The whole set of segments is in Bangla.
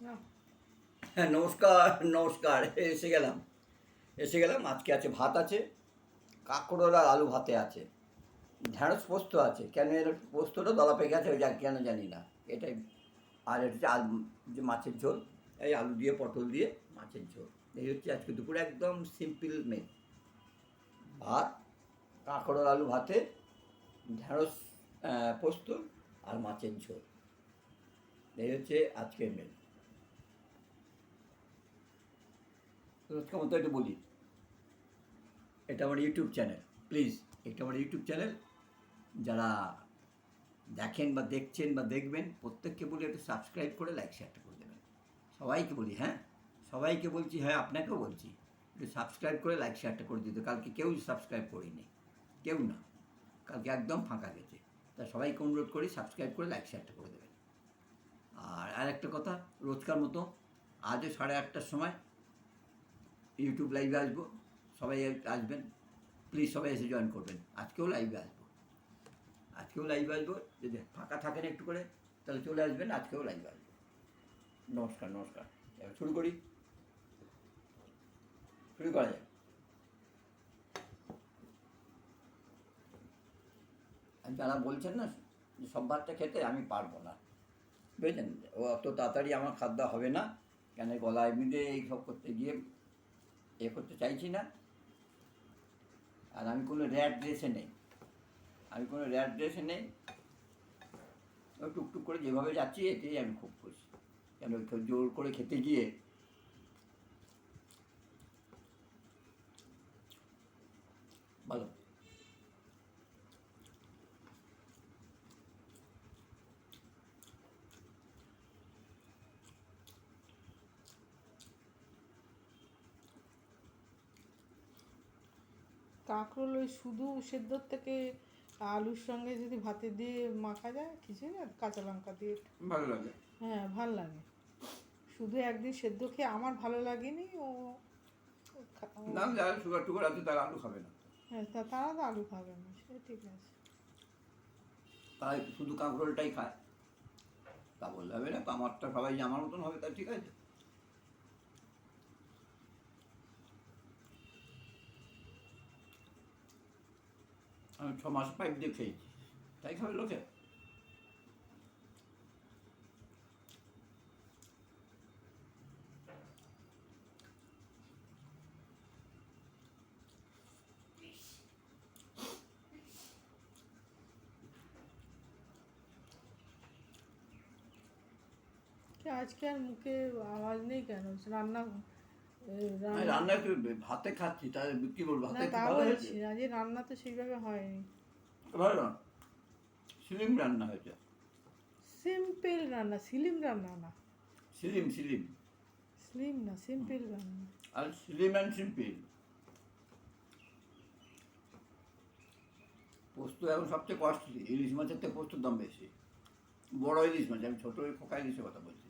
হ্যাঁ নমস্কার নমস্কার। এসে গেলাম। এসে গেলাম, আজকে আছে ভাত আছে, কাঁকড়োর আর আলু ভাতে আছে। ঢ্যাঁড়স পোস্ত আছে। কেন এর পোস্তটা দলা পেকে গেছে ওই কেন জানি না। এটাই। আর এটা আলু, যে মাছের ঝোল, এই আলু দিয়ে, পটল দিয়ে মাছের ঝোল। এই হচ্ছে আজকে দুপুরে একদম সিম্পল মেন। ভাত, কাঁকড়োর আলু ভাতে, ঢ্যাঁড়স পোস্ত আর মাছের ঝোল। এই হচ্ছে আজকের মেন। রোজকার মতো একটু বলি। এটা আমার ইউটিউব চ্যানেল, প্লিজ। এটা আমার ইউটিউব চ্যানেল। যারা দেখেন বা দেখছেন বা দেখবেন, প্রত্যেককে বলি একটু সাবস্ক্রাইব করে লাইক শেয়ারটা করে দেবেন। সবাইকে বলি হ্যাঁ? সবাইকে বলছি হ্যাঁ আপনাকেও বলছি, একটু সাবস্ক্রাইব করে লাইক শেয়ারটা করে দিতে। কালকে কেউ সাবস্ক্রাইব করিনি। কেউ না। কালকে একদম ফাঁকা গেছে। তা সবাইকে অনুরোধ করি সাবস্ক্রাইব করে লাইক শেয়ারটা করে দেবেন। আর আরেকটা কথা, রোজকার মতো, আজও সাড়ে আটটার সময় ইউটিউব লাইভে আসব। সবাই আসবেন। প্লিজ সবাই এসে জয়েন করবেন। আজকেও লাইভে আসব। আজকেও লাইভে আসব। যদি ফাঁকা থাকেন একটু করে, তাহলে চলে আসবেন। আজকেও লাইভে আসব। নমস্কার নমস্কার। এবার শুরু করি। শুরু করা যায় যারা বলছেন না, যে সব ভাতটা খেতে, আমি পারব না। বুঝলেন? ও অত তাড়াতাড়ি আমার খাদ্য হবে না। কেন গলা এমনিতে এই সব করতে গিয়ে এ করতে চাইছি না। আর আমি কোনো র্যাড ড্রেসে নেই। আমি কোনো র্যাড ড্রেসে নেই। ওই টুকটুক করে যেভাবে যাচ্ছি, এতেই আমি খুব খুশি। কেন জোর করে খেতে গিয়ে ভালো কাঁকরোল ওই শুধু সেদ্ধর থেকে আলুর সঙ্গে যদি ভাতে দিয়ে মাখা যায় কিছু না কাঁচা লঙ্কা দিয়ে। ভালো লাগে। হ্যাঁ ভালো লাগে। শুধু একদিন সেদ্ধ খেয়ে আমার ভালো লাগেনি ও না যারা সুগার টুগার আছে তারা আলু খাবে না। হ্যাঁ তা তারা তো আলু খাবে না সে ঠিক আছে। তারা শুধু কাঁকরোলটাই খায়। তা বললে হবে না আমারটা সবাই আমার মতন হবে তা ঠিক আছে। ছ মাস পাইপ দিয়ে খেয়েছি তাই খাবে লোকে আজকে আর মুখে আওয়াজ নেই কেন রান্না রান্না একটু ভাতে খাচ্ছি তাহলে কি বলব ভাতে ভালো হয়েছে? আজকে রান্না তো সেইভাবে হয়নি। ভালো না? সিলিম রান্না হয়েছে? সিম্পল রান্না সিলিম রান্না না। সিলিম সিলিম স্লিম না সিম্পল রান্না। আর সিলিম অ্যান্ড সিম্পল। পোস্ত এখন সবচেয়ে কস্টলি ইলিশ মাছের থেকে পোস্তর দাম বেশি। বড় ইলিশ মাছ আমি ছোটো খোকা ইলিশের কথা বলছি।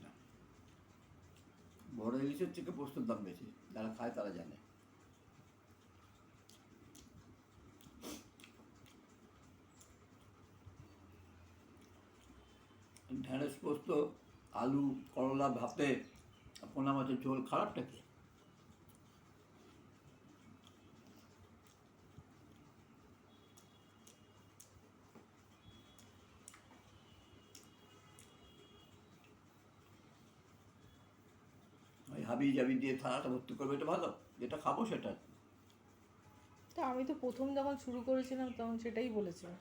বড় ইলিশের থেকে পোস্তর দাম বেশি, যারা খায় তারা জানে। ঢেঁড়স পোস্ত, আলু, করলা, ভাতে পোনা মাছের ঝোল, খারাপটা কি ওই হাবি জাবি দিয়ে থালাটা ভর্তি করবে এটা ভালো যেটা খাব সেটা। তা আমি তো প্রথম যখন শুরু করেছিলাম তখন সেটাই বলেছিলাম।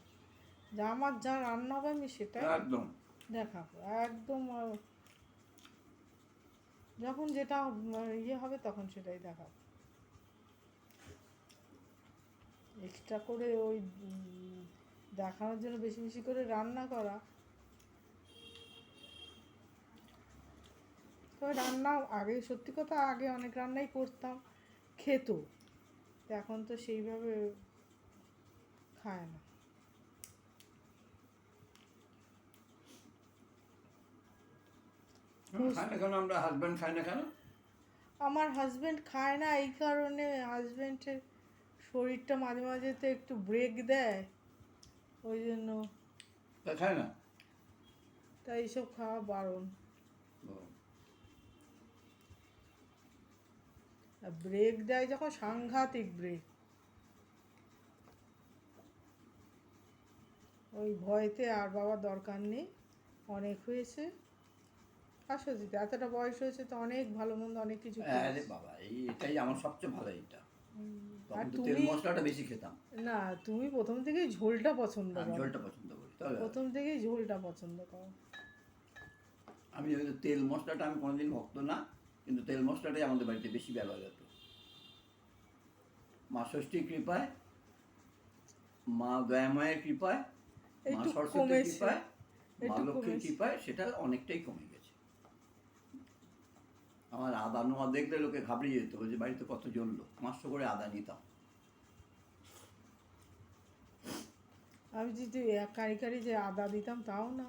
যে আমার যা রান্না হবে আমি একদম। দেখাবো একদম যখন যেটা ইয়ে হবে তখন সেটাই দেখাবো। এক্সট্রা করে ওই দেখানোর জন্য বেশি বেশি করে রান্না করা তবে রান্না আগে সত্যি কথা আগে অনেক রান্নাই করতাম খেত। এখন তো সেইভাবে খায় না। আমরা হাজব্যান্ড খাই না কেন? আমার হাজবেন্ড খায় না এই কারণে হাজবেন্ডের শরীরটা মাঝে মাঝে তো একটু ব্রেক দেয়। ওই জন্য খায় না? তাই এইসব খাওয়া বারণ। ব্রেক দেয় যখন সাংঘাতিক ব্রেক ওই ভয়তে আর বাবার দরকার নেই। অনেক হয়েছে। আসো দিদি এতটা বয়স হয়েছে তো অনেক ভালো মন্দ অনেক কিছু আরে বাবা এই এটাই আমার সবচেয়ে ভালো তখন আর তেল তুমি মশলাটা বেশি খেতাম। না তুমি প্রথম থেকেই ঝোলটা পছন্দ আমি করো। ঝোলটা পছন্দ করি প্রথম থেকেই ঝোলটা পছন্দ করো। আমি তেল মশলাটা আমি কোনোদিন ভক্ত না কিন্তু তেল মশলাটাই আমাদের বাড়িতে বেশি ব্যবহার হতো। মা ষষ্ঠীর কৃপায় মা দয়াময়ের কৃপায় মা সরস্বতীর কৃপায় মা লক্ষ্মীর কৃপায় সেটা অনেকটাই কমে গেছে। আমার আদা নোয়া দেখলে লোকে ঘাবড়িয়ে যেত যে বাড়িতে কত জ্বললো। পাঁচশো করে আদা নিতাম। আমি যদি কারি কারি যে আদা দিতাম তাও না।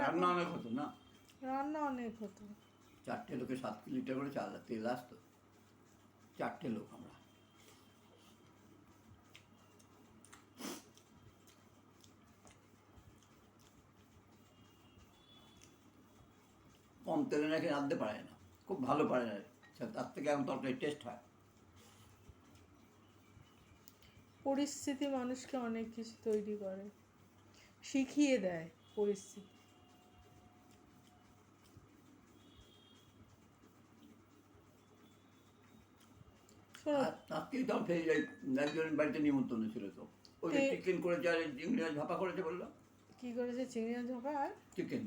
রান্না অনেক হতো না? রান্না অনেক হতো। চারটে লোকে সাত লিটার করে চাল তেল আসতো। চারটে লোক আমরা। কম তেলে নাকি রাঁধতে পারে না, খুব ভালো পারে না। সে- তার থেকে এখন তরকারি টেস্ট হয়। পরিস্থিতি মানুষকে অনেক কিছু তৈরি করে, শিখিয়ে দেয় পরিস্থিতি। যাই একজনের বাড়িতে নিমন্ত্রণ ছিল তো। ওই যে চিকেন করেছে আর চিংড়ি মাছ ভাপা করেছে বলল। কি করেছে? চিংড়ি মাছ ভাপা আর? চিকেন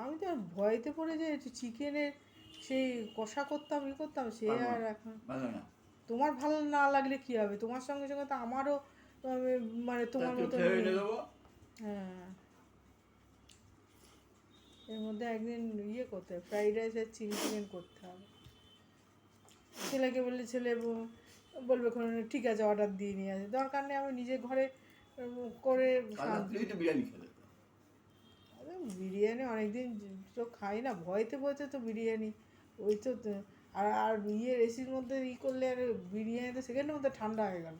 আমি তো আর ভয়তে পড়ে যে চিকেনের সেই কষা করতাম ই করতাম সে আর এখন তোমার ভালো না লাগলে কি হবে? তোমার সঙ্গে সঙ্গে তো আমারও মানে তোমার মতো হ্যাঁ। এর মধ্যে একদিন ইয়ে করতে হবে ফ্রাইড রাইস আর চিলি চিকেন করতে হবে। ছেলেকে বললে ছেলে বলবে কোনো ঠিক আছে অর্ডার দিয়ে নিয়ে আসে দরকার নেই আমি নিজে ঘরে করে বিরিয়ানি অনেকদিন তো খাই না ভয়তে ভয়তে তো বিরিয়ানি। ওই তো তো- আর আর ইয়ে এসির মধ্যে ই করলে আর বিরিয়ানি তো সেকেন্ডের মধ্যে ঠান্ডা হয়ে গেল।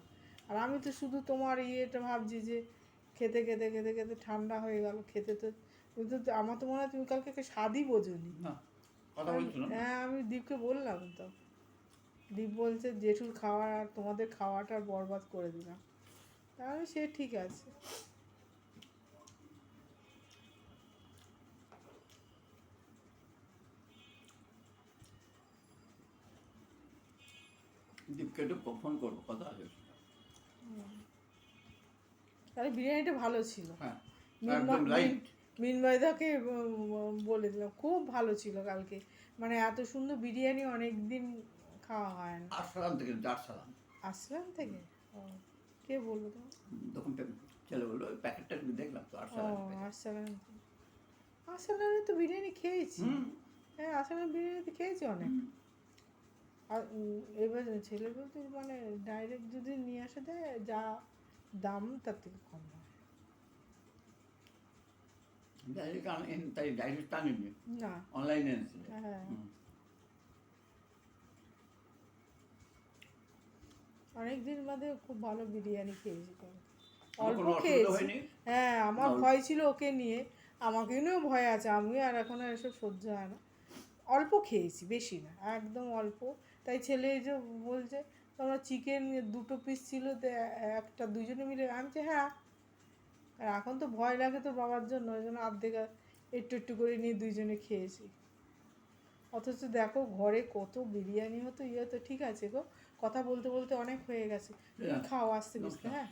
আর আমি তো শুধু তোমার ইয়েটা ভাবছি যে খেতে খেতে খেতে খেতে ঠান্ডা হয়ে গেল খেতে তো কিন্তু আমার তো মনে হয় তুমি কালকে স্বাদই বোঝোনি। হ্যাঁ আমি দীপকে বললাম তো। দীপ বলছে জেঠুর খাওয়া আর তোমাদের খাওয়াটা বরবাদ করে দিলাম। তাহলে সে ঠিক আছে। দীপকে একটু ফোন করব কথা আছে তাহলে বিরিয়ানিটা ভালো ছিল। হ্যাঁ একদম লাইট মিনময়দাকে বলে দিলাম। খুব ভালো ছিল কালকে। মানে এত সুন্দর বিরিয়ানি অনেক দিন খাওয়া হয় না। আসালাম থেকে দারসালাম আসলাম থেকে? কে বলল তোমার তখন চলে বলল প্যাকেটটা দেখলাম তো আরসালাম আসসালাম তো বিরিয়ানি খেয়েছি। হ্যাঁ আসলাম বিরিয়ানি তো খেয়েছি অনেক। আর এবার ছেলে বলতে মানে ডাইরেক্ট যদি নিয়ে আসে দেয় যা দাম তার থেকে কম হয়। তাই ডাইরেক্ট আনিনি না অনলাইনে এনেছিল হ্যাঁ হুম। অনেক দিন বাদে খুব ভালো বিরিয়ানি খেয়েছি অল্প খেয়েছি হ্যাঁ আমার ভয় ছিল ওকে নিয়ে আমাকে নিয়েও ভয় আছে আমি আর এখন আর এসব সহ্য হয় না অল্প খেয়েছি বেশি না একদম অল্প তাই ছেলে এই যে বলছে তোমরা চিকেন দুটো পিস ছিল তো একটা দুজনে মিলে আমি বলছি, হ্যাঁ আর এখন তো ভয় লাগে তো বাবার জন্য ওই জন্য অর্ধেক একটু একটু করে নিয়ে দুইজনে খেয়েছি। অথচ দেখো ঘরে কত বিরিয়ানি হতো ইয়ে হতো ঠিক আছে গো। কথা বলতে বলতে অনেক হয়ে গেছে। তুমি হ্যাঁ। খাও আসতে বুঝতে হ্যাঁ।